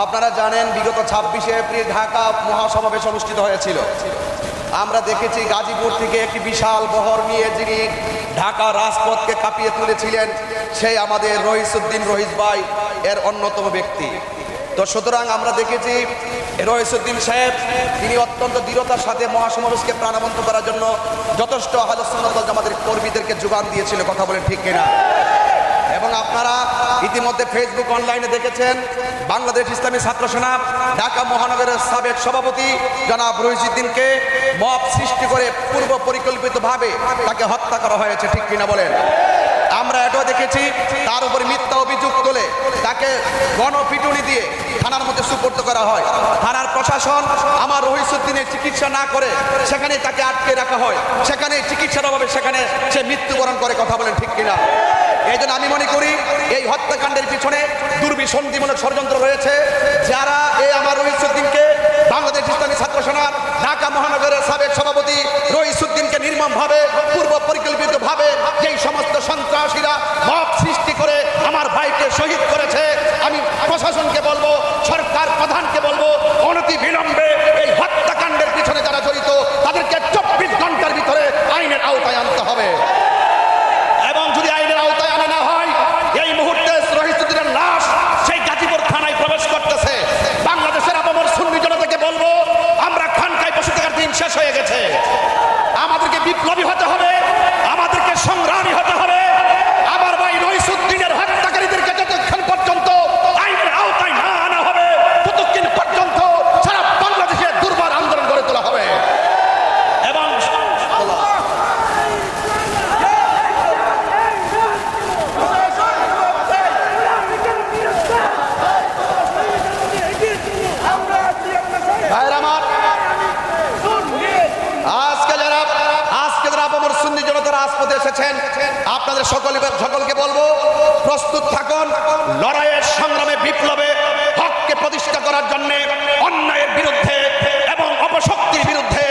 আপনারা জানেন, বিগত ছাব্বিশে এপ্রিল ঢাকা মহাসমাবেশ অনুষ্ঠিত হয়েছিল। আমরা দেখেছি গাজীপুর থেকে একটি বিশাল বহর নিয়ে যিনি ঢাকা রাজপথকে কাঁপিয়ে তুলেছিলেন, সেই আমাদের রহিসুদ্দিন রহিস ভাই, এর অন্যতম ব্যক্তি। তো সুতরাং আমরা দেখেছি, রহিসুদ্দিন সাহেব, তিনি অত্যন্ত দৃঢ়তার সাথে মহাসমাবেশকে প্রাণবন্ত করার জন্য যথেষ্ট আলোচনা আমাদের কর্মীদেরকে যোগান দিয়েছিল, কথা বলে ঠিক কিনা? আপনারা ইতিমধ্যে ফেসবুক অনলাইনে দেখেছেন, বাংলাদেশ ইসলামী ছাত্র সেনা, ঢাকা মহানগরের সাবেক সভাপতি জনাব রহিসুদ্দিনকে মব সৃষ্টি করে পূর্ব পরিকল্পিতভাবে তাকে হত্যা করা হয়েছে, ঠিক কিনা বলেন? আমরা এটাও দেখেছি, তার উপরে মিথ্যা অভিযোগ তোলে, তাকে গণপিটুনি দিয়ে থানার মধ্যে সুপর্দ করা হয়। থানার প্রশাসন আমার রহিসুদ্দিনের চিকিৎসা না করে সেখানে তাকে আটকে রাখা হয়। সেখানে চিকিৎসার অভাবে সেখানে সে মৃত্যুবরণ করে, কথা বলেন ঠিক কিনা? এই জন্য আমি মনে করি এই হত্যাকাণ্ডের পিছনে দুর্বিসন্ধিমূলক ষড়যন্ত্র রয়েছে। যারা এই আমার রহিসুদ্দিনকে, বাংলাদেশ ইসলামী ছাত্র সেনার ঢাকা মহানগরের সাবেক সভাপতি রহিসুদ্দিনকে নির্মমভাবে, পূর্ব পরিকল্পিতভাবে যেই সমস্ত সন্ত্রাসীরা মব সৃষ্টি করে আমার ভাইকে শহীদ করেছে, আমি প্রশাসনকে বলব, সরকার প্রধানকে বলব অনতি বিলম্বে এই হত্যাকাণ্ডের পিছনে যারা জড়িত তাদেরকে চব্বিশ ঘণ্টার ভিতরে আইনের আওতায় আনতে হবে এবং যদি আইনের আওতায় আনা না হয় এই মুহূর্তে রহিসুদ্দিনের লাশ সেই গাজীপুর থানায় প্রবেশ করতেছে বাংলাদেশের আপামর সুন্নি জনতাকে বলব আমরা খানকায় বসে থাকার দিন শেষ হয়ে গেছে আমাদেরকে বিপ্লবী হতে হবে আমাদেরকে সংগ্রামী হতে হবে আমার ভাই রহিসুদ্দিনের হত্যাকারীদেরকে যতক্ষণ পর্যন্ত আইনের আওতায় না আনা হবে ততক্ষণ পর্যন্ত সারা বাংলাদেশে দুর্বার আন্দোলন গড়ে তোলা হবে এবং ভাইয়ের আমার আজকে যারা আজকে যারা আপামর সুন্নি জনতা রাজপথে এসেছেন আপনাদের সকলে সকলকে বলব, প্রস্তুত থাকুন। লড়াইয়ের সংগ্রামে বিপ্লবে হককে প্রতিষ্ঠা করার জন্যে, অন্যায়ের বিরুদ্ধে এবং অপশক্তির বিরুদ্ধে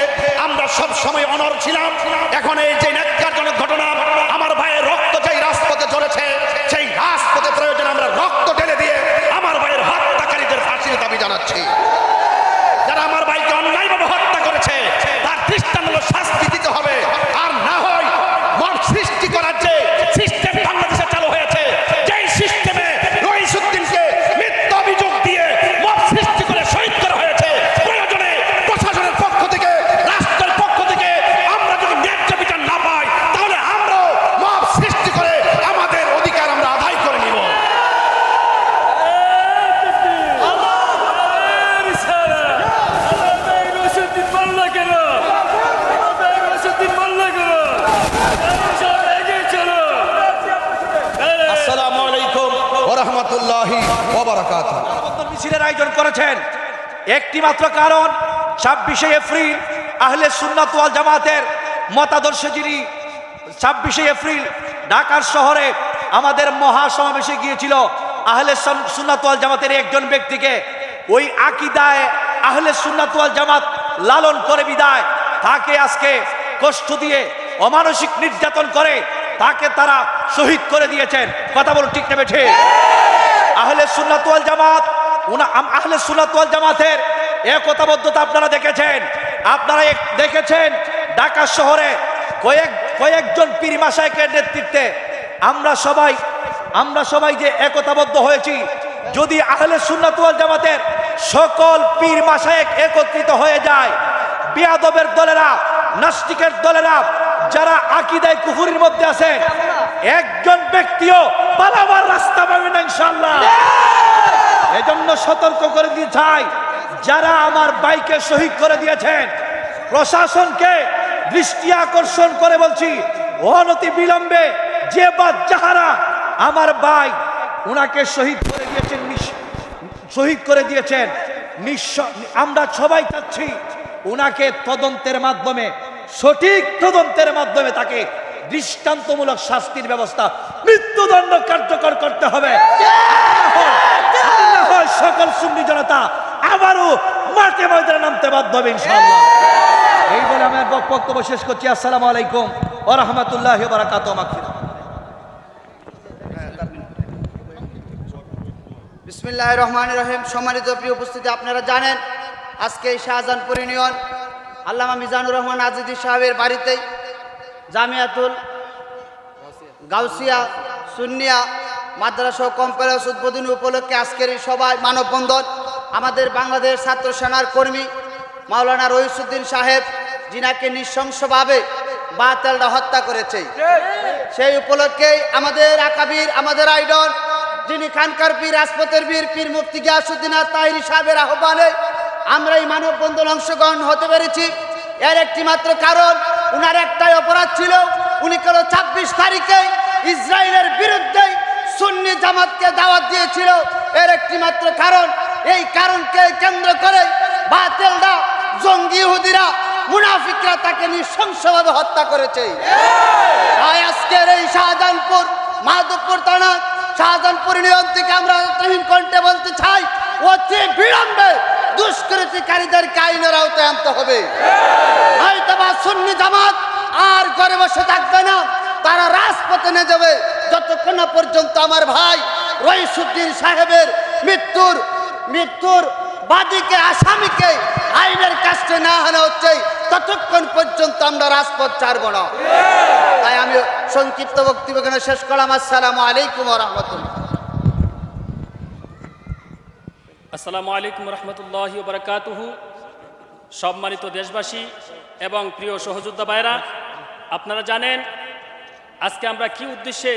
আমরা সব সময় অনর ছিলাম। এখন এই যে ন্যাক্কারজনক ঘটনা আমার ভাইয়ের রক্ত যেই রাজপথে চলেছে সেই রাজপথে প্রয়োজন আমরা রক্ত ঢেলে দিয়ে আমার ভাইয়ের হত্যাকারীদের ফাঁসির দাবি জানাচ্ছি যারা আমার ভাইকে অন্যায়ভাবে হত্যা করেছে তার দৃষ্টান্ত শাস্তি দিতে হবে আর না হয় মন সৃষ্টি করার যে সিস্টেম বাংলাদেশে চালু হয়েছে যেই সিস্টেমে রহিসুদ্দিনকে মিথ্যা অভিযোগ দিয়ে মব সৃষ্টি করে শহীদ করা হয়েছে প্রয়োজনে প্রশাসনের পক্ষ থেকে রাষ্ট্রের পক্ষ থেকে আমরা যদি ন্যায্য বিচার না পাই তাহলে আমরাও মব সৃষ্টি করে আমাদের অধিকার আমরা আদায় করে নিব আসসালামু আলাইকুম ওয়া রাহমাতুল্লাহি ওয়া বারাকাতুহু মানববন্ধন আয়োজন করেছেন। একটি মাত্র কারণ, ছাব্বিশে এপ্রিল আহলে সুন্নাত ওয়াল জামাতের মতাদর্শে যিনি ছাব্বিশে এপ্রিল ঢাকার শহরে আমাদের মহাসমাবেশে গিয়েছিল, আহলে সুন- সুন্নাত ওয়াল জামাতের একজন ব্যক্তিকে, ওই আকিদায় আহলে সুন্নাত ওয়াল জামাত লালন করে বিদায়, তাকে আজকে কষ্ট দিয়ে অমানসিক নির্যাতন করে তাকে তারা শহীদ করে দিয়েছেন। কথা বলুন ঠিক নেবে ঠিক আহলে সুন্নাত ওয়াল জামাত উনা আহলে সুন্নাত ওয়াল জামাতের একতাবদ্ধতা আপনারা দেখেছেন। আপনারা দেখেছেন ঢাকা শহরে কয়েক কয়েকজন পীর মাসায়কের নেতৃত্বে আমরা সবাই আমরা সবাই যে একতাবদ্ধ হয়েছি, যদি আহলে সুন্নাত জামাতের সকল পীর মাসায়েক একত্রিত হয়ে যায়, বিয়াদবের দলেরা, নাস্তিকের দলেরা, যারা আকিদায় কুফুরির মধ্যে আছেন, একজন ব্যক্তিও পালাবার রাস্তা পাবে না ইনশাল্লাহ এজন্য সতর্ক করে দিয়ে চাই। যারা আমার বাইকে শহীদ করে দিয়েছেন, প্রশাসনকে দৃষ্টি আকর্ষণ করে বলছি, অনতি বিলম্বে যে বা যাহারা, আমার ভাই উনাকে শহীদ করে দিয়েছেন শহীদ করে দিয়েছেন নিঃস- আমরা সবাই চাচ্ছি উনাকে তদন্তের মাধ্যমে, সঠিক তদন্তের মাধ্যমে তাকে দৃষ্টান্তমূলক শাস্তির ব্যবস্থা, মৃত্যুদণ্ড কার্যকর করতে হবে আল্লাহ হয় সকল জনতা আবারও মাঠে ময়দানে নামতে বাধ্য হবে ইনশাআল্লাহ। এই বলে আমি আমার বক্তব্য শেষ করছি। আসসালামু আলাইকুম ও রহমতুল্লাহ বারাকাত মাগফিরাত বিসমিল্লাহ রহমান রহিম। সম্মানিত প্রিয় উপস্থিতি আপনারা জানেন আজকে এই শাহজাহানপুর ইউনিয়ন আল্লামা মিজানুর রহমান আজিদি সাহেবের বাড়িতেই জামিয়াতুল গাউসিয়া সুন্নিয়া মাদ্রাসা ও কম্পারেন্স উদ্বোধনী উপলক্ষে আজকের এই সভায় মানববন্ধন আমাদের বাংলাদেশ ছাত্র সেনার কর্মী মাওলানা রহিসুদ্দিন সাহেব, যিনাকে নৃশংসভাবে বাতেলরা হত্যা করেছে। সেই উপলক্ষেই আমাদের আকাবির, আমাদের আইডন যিনি খানকার পীর, রাজপথের বীর, পীর মুফতি গিয়াসুদ্দিন আর তাহিরি সাহেবের আহ্বানে আমরা এই মানববন্ধন অংশগ্রহণ হতে পেরেছি। এর একটি মাত্র কারণ, উনার একটাই অপরাধ ছিল, উনি কেন ছাব্বিশ তারিখে ইসরায়েলের বিরুদ্ধে সুন্নি জামাতকে দাওয়াত দিয়েছিল, এর একটি মাত্র কারণ এই কারণকে কেন্দ্র করে বাতেলরা, জঙ্গি ইহুদিরা, মুনাফিকরা তাকে নৃশংসভাবে হত্যা করেছে। তাই আজকের এই শাহজাহানপুর, মাধবপুর থানা, শাহজাহানপুর নিয়ম থেকে আমরা অর্থহীন কণ্ঠে বলতে চাই, অতি বিলম্বে দুষ্কৃতিকারীদেরকে আইনের আওতায় আনতে হবে। হয়তো বা সুন্নি জামাত আর ঘরে বসে থাকবে না, তারা রাজপথে নিয়ে যাবে। যতক্ষণ না পর্যন্ত আমার ভাই রইসুদ্দিন সাহেবের মৃত্যুর মৃত্যুর বাদীকে, আসামিকে আইনের কাছে না আনা হচ্ছে, ততক্ষণ পর্যন্ত আমরা রাজপথ ছাড়ব না। তাই আমি সংক্ষিপ্ত বক্তব্য এখানে শেষ করলাম। আসসালামু আলাইকুম রহমতুল্লাহ। আসসালামু আলাইকুম রহমতুল্লাহ বরকাতুহু। সম্মানিত দেশবাসী এবং প্রিয় সহযোদ্ধা ভাইরা আপনারা জানেন আজকে আমরা কি উদ্দেশ্যে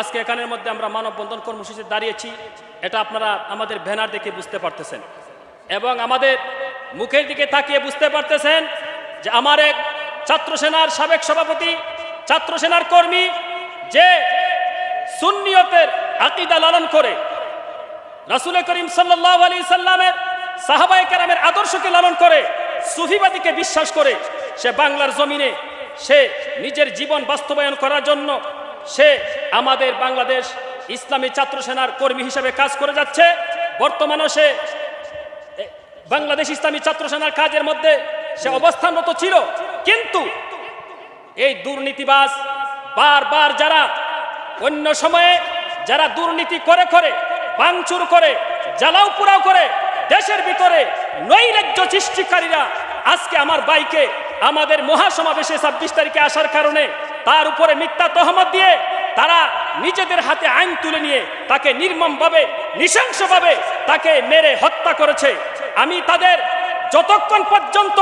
আজকে এখানের মধ্যে আমরা মানববন্ধন কর্মসূচি দাঁড়িয়েছি, এটা আপনারা আমাদের ব্যানার দেখে বুঝতে পারতেছেন। এবং আমাদের মুখের দিকে তাকিয়ে বুঝতে পারতেছেন যে আমার এক ছাত্র সেনার সাবেক সভাপতি, ছাত্র সেনার কর্মী, যে সুন্নিয়তের আকিদা লালন করে রাসুল করিম সাল্লাহ আলী সাল্লামের সাহাবাই কেরামের আদর্শকে লালন করে, সুফিবাদীকে বিশ্বাস করে, সে বাংলার জমিনে সে নিজের জীবন বাস্তবায়ন করার জন্য সে আমাদের বাংলাদেশ ইসলামী ছাত্র সেনার কর্মী হিসেবে কাজ করে যাচ্ছে। বর্তমানেও সে বাংলাদেশ ইসলামী ছাত্র সেনার কাজের মধ্যে সে অবস্থানরত ছিল। কিন্তু এই দুর্নীতিবাজ বারবার যারা অন্য সময়ে যারা দুর্নীতি করে করে, ভাঙচুর করে, জ্বালাও পুরাও করে, দেশের ভিতরে নৈরাজ্য সৃষ্টিকারীরা আজকে আমার বাইকে আমাদের মহাসমাবেশে ছাব্বিশ তারিখে আসার কারণে তার উপরে মিথ্যা তহমত দিয়ে তারা নিজেদের হাতে আইন তুলে নিয়ে তাকে নির্মমভাবে, নৃশংসভাবে তাকে মেরে হত্যা করেছে। আমি তাদের যতক্ষণ পর্যন্ত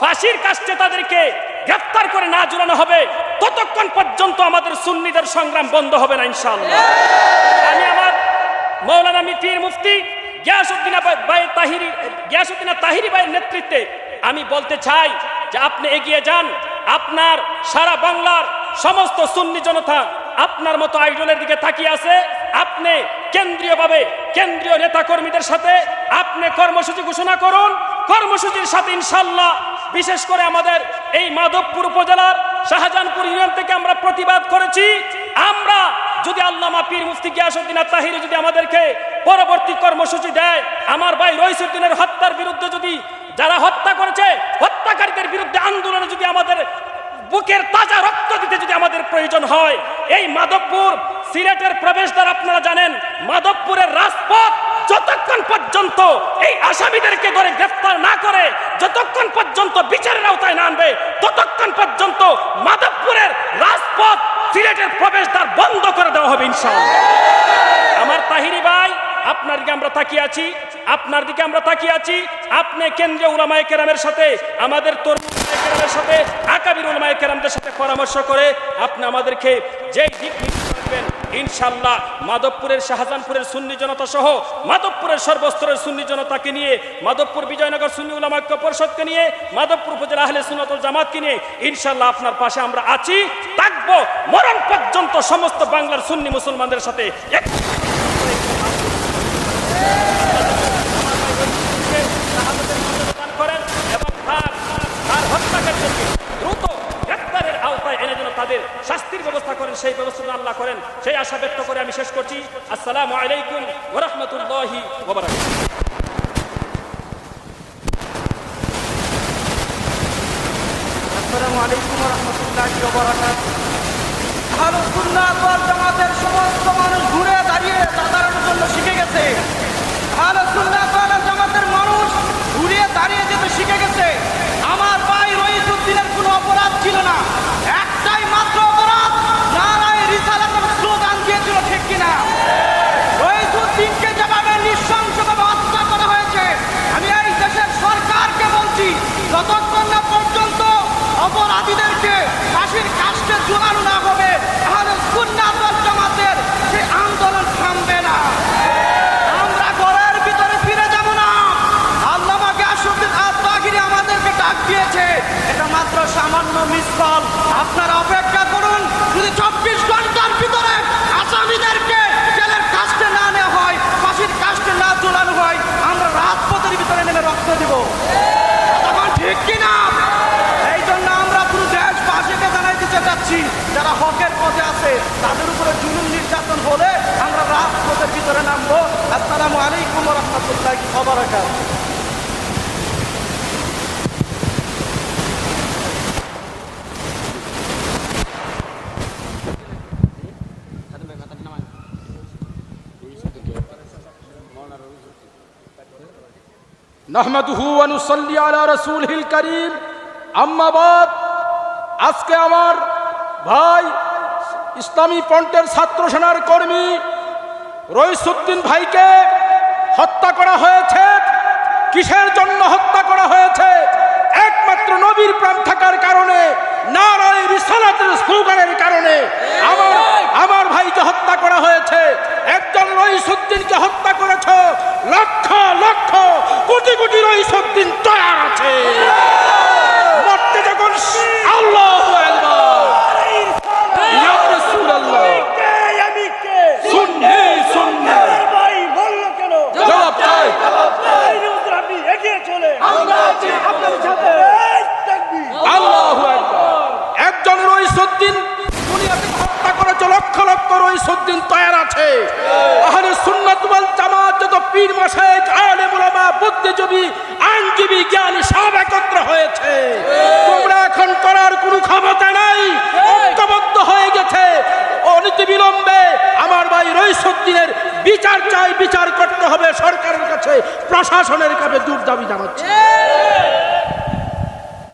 ফাঁসির কাছে তাদেরকে গ্রেফতার করে না জোরানো হবে, ততক্ষণ পর্যন্ত আমাদের সুন্নিদের সংগ্রাম বন্ধ হবে না, ইনশাআল্লাহ। আমি আমার মৌলানা মিফির মুফতি গিয়াসুদ্দিন ভাই তাহিরি গিয়াসুদ্দিন তাহিরি ভাইয়ের নেতৃত্বে আমি বলতে চাই যে আপনি এগিয়ে যান, আপনার সারা বাংলার সমস্ত সুন্নি জনতা আপনার মতো আইডলের দিকে তাকিয়ে আছে। আপনি কেন্দ্রীয়ভাবে কেন্দ্রীয় নেতা কর্মীদের সাথে আপনি কর্মসূচি ঘোষণা করুন। কর্মসূচির সাথে ইনশাল্লাহ বিশেষ করে আমাদের এই মাধবপুর উপজেলার শাহজাহানপুর ইউনিয়ন থেকে আমরা প্রতিবাদ করেছি। আমরা যদি আল্লামা পীর মুফতি গিয়াসুদ্দিন তাহিরি যদি আমাদেরকে পরবর্তী কর্মসূচি দেয়, আমার ভাই রইসুদ্দিনের হত্যার বিরুদ্ধে যদি যারা হত্যা করেছে, হত্যাকারীদের বিরুদ্ধে আন্দোলনে যদি আমাদের বুকের তাজা রক্ত দিতে যদি আমাদের প্রয়োজন হয়, এই মাধবপুর সিলেটের প্রবেশদ্বার আপনারা জানেন, মাধবপুরের রাজপথ যতক্ষণ পর্যন্ত এই আসামিদেরকে ধরে গ্রেফতার না করে, যতক্ষণ পর্যন্ত বিচারের আওতায় না আনবে, ততক্ষণ পর্যন্ত মাধবপুরের রাজপথ সিলেটের প্রবেশদ্বার বন্ধ করে দেওয়া হবে ইনশাআল্লাহ। আমার তাহিরি ভাই, আপনার দিকে আমরা তাকিয়ে আছি, আপনার দিকে আমরা তাকিয়ে আছি, আপনি কেন্দ্রীয় উলামায়ে কেরামের সাথে আমাদের তরুণ কেরামের সাথে আকাবির উলামায়ে কেরামদের সাথে পরামর্শ করে আপনি আমাদেরকে যেই দিক ইনশাল্লাহ মাধবপুরের শাহজাহানপুরের সুন্নি জনতা সহ মাধবপুরের সর্বস্তরের সুন্নি জনতাকে নিয়ে, মাধবপুর বিজয়নগর সুন্নি উলামা ঐক্য পরিষদকে নিয়ে, মাধবপুর উপজেলা আহলে সুন্নতুল জামাতকে নিয়ে ইনশাল্লাহ আপনার পাশে আমরা আছি, থাকব, মরণ পর্যন্ত সমস্ত বাংলার সুন্নি মুসলমানদের সাথে এক দান করেন এবং তার তার হত্যাকারীদেরকে দ্রুত গ্রেপ্তারের আওতায় এনে যেন তাদের শাস্তির ব্যবস্থা করেন সেই ব্যবস্থা আল্লাহ করেন সেই আশা ব্যক্ত করে আমি শেষ করছি আসসালামু আলাইকুম ওরহমতুল্লাহি সমস্ত মানুষ ঘুরে দাঁড়িয়ে শিখে গেছে জামাতের মানুষ ঘুরে দাঁড়িয়ে যেতে শিখে গেছে আমার ভাই অপরাধ ছিল না। একটাই মাত্র অপরাধ নারায় রিসালাতের স্লোগান দিয়েছিল ঠিক কিনা রহিসুদ্দিনকে যেভাবে নৃশংসভাবে হত্যা করা হয়েছে আমি এই দেশের সরকারকে বলছি যতক্ষণ না পর্যন্ত অপরাধীদেরকে ফাঁসির কাস্টে জোগানো না হবে তাহলে সুন্নাত ওয়াল জামাতের সেই আন্দোলন থামবে না আমরা ঘরের ভিতরে ফিরে যাব না আল্লামাকে আসুদ্দিন আত্মাগিরি আমাদেরকে ডাক দিয়েছে এটা মাত্র সামান্য মিস কল আপনারা অপেক্ষা করুন, যদি চব্বিশ ঘণ্টার ভিতরে আসামিদেরকে জেলের কাস্টে না নেওয়া হয়, ফাঁসির কাস্টে না ঝুলানো হয়, আমরা রাজপথের ভিতরে নেমে রক্ত দিব। তখন ঠিক কিনা? এই জন্য আমরা পুরো দেশবাসীকে জানাই দিতে চাচ্ছি, যারা হকের পথে আছে, তাদের উপরে জুলুম নির্যাতন হলে আমরা রাজপথের ভিতরে নামবো। আসসালামু আলাইকুম রহমতুল্লাহ খবর নাহমাদুহু অনুসল্লি নুসাল্লি আলা রসুল হিল করিম আম্মাবাদ আজকে আমার ভাই ইসলামী ফ্রন্টের ছাত্র সেনার কর্মী রইসুদ্দিন ভাইকে হত্যা করা হয়েছে। কিসের জন্য হত্যা করা হয়েছে? নবীর প্রাণ থাকার কারণে, নারায় রিসালাতের স্লোগানের কারণে আমার আমার ভাইকে হত্যা করা হয়েছে। একজন রইসুদ্দিনকে হত্যা করেছ, লক্ষ লক্ষ, কোটি কোটি রইসুদ্দিন তৈরি আছে মরতে যখন আল্লাহু আকবার ইয়া রাসূলুল্লাহ সুন্নি সুন্নি জবাব চাই আল্লাহু আকবার একজন রইসুদ্দিন দুনিয়াতে হত্যা করেছে লক্ষ লক্ষ রইসুদ্দিন তৈরি আছে আহলে সুন্নাত ওয়াল জামাত যত পীর মশাই আলেম ওলামা বুদ্ধিজীবী, আইনজীবী, জ্ঞানী সব একত্র হয়েছে। তোমরা এখন করার কোনো ক্ষমতা নাই। ঐক্যবদ্ধ হয়ে গেছে। অনীতি বিলম্বে আমার ভাই রইসুদ্দিনের বিচার চাই, বিচার করতে হবে সরকারের কাছে। প্রশাসনের কাছে দূর দাবি জানাচ্ছে